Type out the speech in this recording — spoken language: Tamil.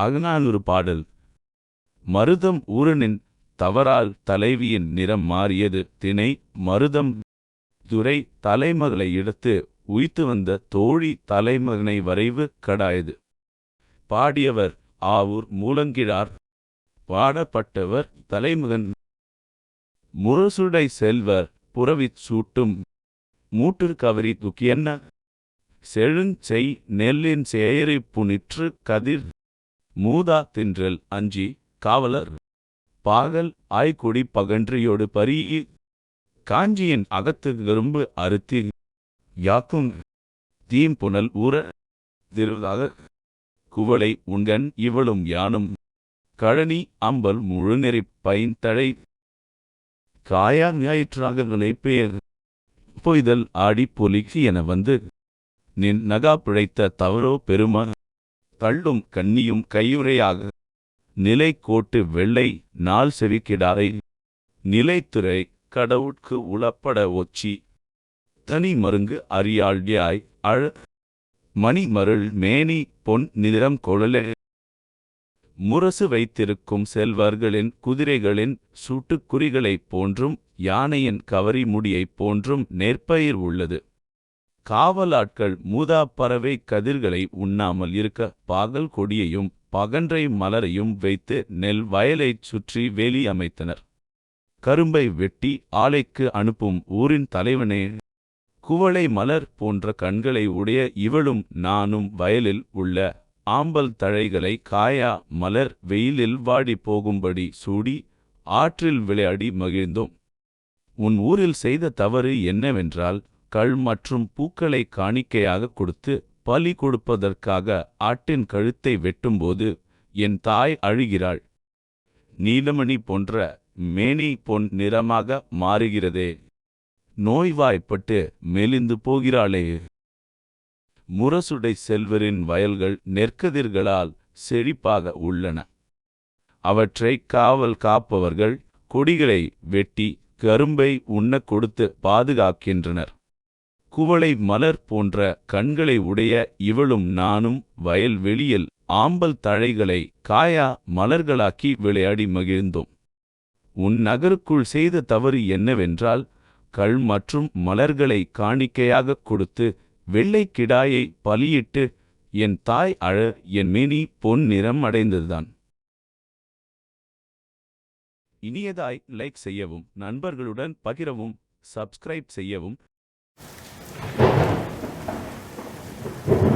அகநானூறு பாடல். மருதம் ஊரனின் தவறால் தலைவியின் நிறம் மாறியது. தினை மருதம் துரை தலைமகளை எடுத்து உய்த்து வந்த தோழி தலைமகனை வரைவு கடாயது. பாடியவர் ஆவூர் மூலங்கிழார். பாடப்பட்டவர் தலைமகன். முரசுடை செல்வர் புறவிச் சூட்டும். மூட்டு கவரி துக்கியன்ன? செழுஞ்செய் நெல்லின் சேயரி புனிற்று கதிர். மூதா தின்றல் அஞ்சி காவலர். பாகல் ஆய்குடி பகன்றியோடு பரியி காஞ்சியின் அகத்து கரும்பு அறுத்தி. யாக்கும். தீம்புனல் ஊற. திருதாக. குவளை உண்கண் இவளும் யானும். கழனி அம்பல் முழுநெறி பைந்தழை காயா ஞாயிற்றாக பெயர் பொய்தல் ஆடி பொலிக்கு என வந்து. நின் நகா பிழைத்த தவறோ பெருமா. தள்ளும் கண்ணியும் கையுறையாக. நிலை கோட்டு வெள்ளை நாள் செவிக்கிடாரை நிலைத்துறை கடவுட்கு உளப்பட ஒச்சி. தனி மருங்கு அறியாழ்யாய் அழ. மணி மருள் மேனி பொன் நிறம் கொழலே. முரசு வைத்திருக்கும் செல்வர்களின் குதிரைகளின் சூட்டுக்குறிகளைப் போன்றும் யானையின் கவரி முடியைப் போன்றும் நெற்பயிர் உள்ளது. காவல் ஆட்கள் மூதா பறவை கதிர்களை உண்ணாமல் இருக்க பாகல் கொடியையும் பகன்றை மலரையும் வைத்து நெல் வயலைச் சுற்றி வேலி அமைத்தனர். கரும்பை வெட்டி ஆலைக்கு அனுப்பும் ஊரின் தலைவனே. குவளை மலர் போன்ற கண்களை உடைய இவளும் நானும் வயலில் உள்ள ஆம்பல் தழைகளை காயா மலர் வெயிலில் வாடி போகும்படி சூடி ஆற்றில் விளையாடி மகிழ்ந்தோம். உன் ஊரில் செய்த தவறு என்னவென்றால் கள் மற்றும் பூக்களை காணிக்கையாக கொடுத்து பலி கொடுப்பதற்காக ஆட்டின் கழுத்தை வெட்டும்போது என் தாய் அழுகிறாள். நீலமணி போன்ற மேனி பொன் நிறமாக மாறுகிறதே. நோய்வாய்ப்பட்டு மெலிந்து போகிறாளே. முரசுடை செல்வரின் வயல்கள் நெற்கதிர்களால் செழிப்பாக உள்ளன. அவற்றை காவல் காப்பவர்கள் கொடிகளை வெட்டி கரும்பை உண்ணக் கொடுத்து பாதுகாக்கின்றனர். குவளை மலர் போன்ற கண்களை உடைய இவளும் நானும் வயல் வெளியில் ஆம்பல் தழைகளை காயா மலர்களாக்கி விளையாடி மகிழ்ந்தோம். உன் நகருக்குள் செய்த தவறு என்னவென்றால் கள் மற்றும் மலர்களை காணிக்கையாகக் கொடுத்து வெள்ளை கிடாயை பலியிட்டு என் தாய் அழ என் மேனி பொன் நிறம் அடைந்ததுதான். இனியதாய் லைக் செய்யவும் நண்பர்களுடன் பகிரவும் சப்ஸ்கிரைப் செய்யவும் Thank you.